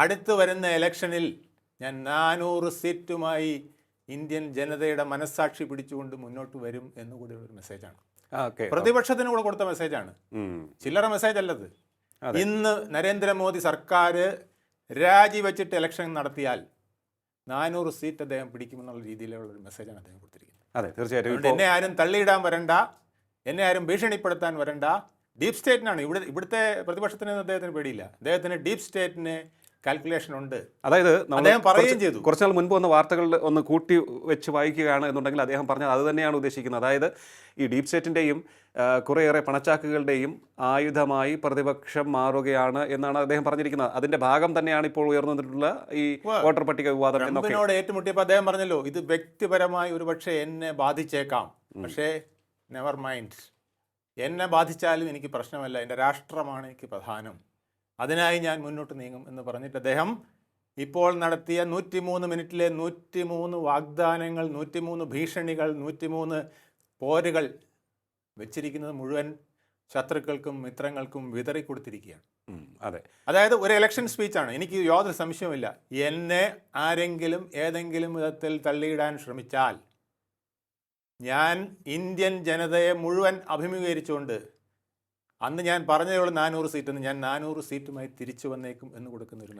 അടുത്ത് വരുന്ന ഇലക്ഷനിൽ ഞാൻ നാനൂറ് സീറ്റുമായി ഇന്ത്യൻ ജനതയുടെ മനസ്സാക്ഷി പിടിച്ചുകൊണ്ട് മുന്നോട്ട് വരും എന്നുകൂടി ഒരു മെസ്സേജാണ് പ്രതിപക്ഷത്തിന് കൂടെ കൊടുത്ത മെസ്സേജാണ് ചില്ലറ മെസ്സേജ് അല്ലത്. ഇന്ന് നരേന്ദ്രമോദി സർക്കാർ രാജിവെച്ചിട്ട് ഇലക്ഷൻ നടത്തിയാൽ നാനൂറ് സീറ്റ് അദ്ദേഹം പിടിക്കുമെന്നുള്ള രീതിയിലുള്ള ഒരു മെസ്സേജാണ് അദ്ദേഹം കൊടുത്തിരിക്കുന്നത്. അതെ തീർച്ചയായിട്ടും. എന്നെ ആരും തള്ളിയിടാൻ വരണ്ട. എന്നെ ആരും ഭീഷണിപ്പെടുത്താൻ വരണ്ട. ഡീപ് സ്റ്റേറ്റിനാണ് ഇവിടെ ഇവിടുത്തെ പ്രതിപക്ഷത്തിന് അദ്ദേഹത്തിന് പേടിയില്ല. അദ്ദേഹത്തിന് ഡീപ് സ്റ്റേറ്റിന് കാൽക്കുലേഷൻ ഉണ്ട്. അതായത് അദ്ദേഹം പറയുകയും ചെയ്തു. കുറച്ച് നാൾ മുൻപ് വന്ന വാർത്തകൾ ഒന്ന് കൂട്ടി വെച്ച് വായിക്കുകയാണ് എന്നുണ്ടെങ്കിൽ അദ്ദേഹം പറഞ്ഞത് അത് തന്നെയാണ് ഉദ്ദേശിക്കുന്നത്. അതായത് ഈ ഡീപ് സ്റ്റേറ്റിന്റെയും കുറേയേറെ പണച്ചാക്കുകളുടെയും ആയുധമായി പ്രതിപക്ഷം മാറുകയാണ് എന്നാണ് അദ്ദേഹം പറഞ്ഞിരിക്കുന്നത്. അതിന്റെ ഭാഗം തന്നെയാണ് ഇപ്പോൾ ഉയർന്നു വന്നിട്ടുള്ള ഈ വോട്ടർ പട്ടിക വിവാദം എന്നോട് ഏറ്റുമുട്ടിയപ്പോൾ അദ്ദേഹം പറഞ്ഞല്ലോ ഇത് വ്യക്തിപരമായി ഒരു പക്ഷേ എന്നെ ബാധിച്ചേക്കാം. പക്ഷേ നെവർ മൈൻഡ് എന്നെ ബാധിച്ചാലും എനിക്ക് പ്രശ്നമല്ല. എന്റെ രാഷ്ട്രമാണ് എനിക്ക് പ്രധാനം. അതിനായി ഞാൻ മുന്നോട്ട് നീങ്ങും എന്ന് പറഞ്ഞിട്ട് അദ്ദേഹം ഇപ്പോൾ നടത്തിയ നൂറ്റിമൂന്ന് മിനിറ്റിലെ നൂറ്റിമൂന്ന് വാഗ്ദാനങ്ങൾ നൂറ്റിമൂന്ന് ഭീഷണികൾ നൂറ്റിമൂന്ന് പോരുകൾ വെച്ചിരിക്കുന്നത് മുഴുവൻ ശത്രുക്കൾക്കും മിത്രങ്ങൾക്കും വിതറി കൊടുത്തിരിക്കുകയാണ്. അതെ. അതായത് ഒരു ഇലക്ഷൻ സ്പീച്ചാണ് എനിക്ക് യാതൊരു സംശയവുമില്ല. എന്നെ ആരെങ്കിലും ഏതെങ്കിലും വിധത്തിൽ തള്ളിയിടാൻ ശ്രമിച്ചാൽ ഞാൻ ഇന്ത്യൻ ജനതയെ മുഴുവൻ അഭിമുഖീകരിച്ചുകൊണ്ട് അന്ന് ഞാൻ പറഞ്ഞതേ ഉള്ളൂ നാനൂറ് സീറ്റെന്ന്. ഞാൻ നാനൂറ് സീറ്റുമായി തിരിച്ചു വന്നേക്കും എന്ന് കൊടുക്കുന്ന ഒരു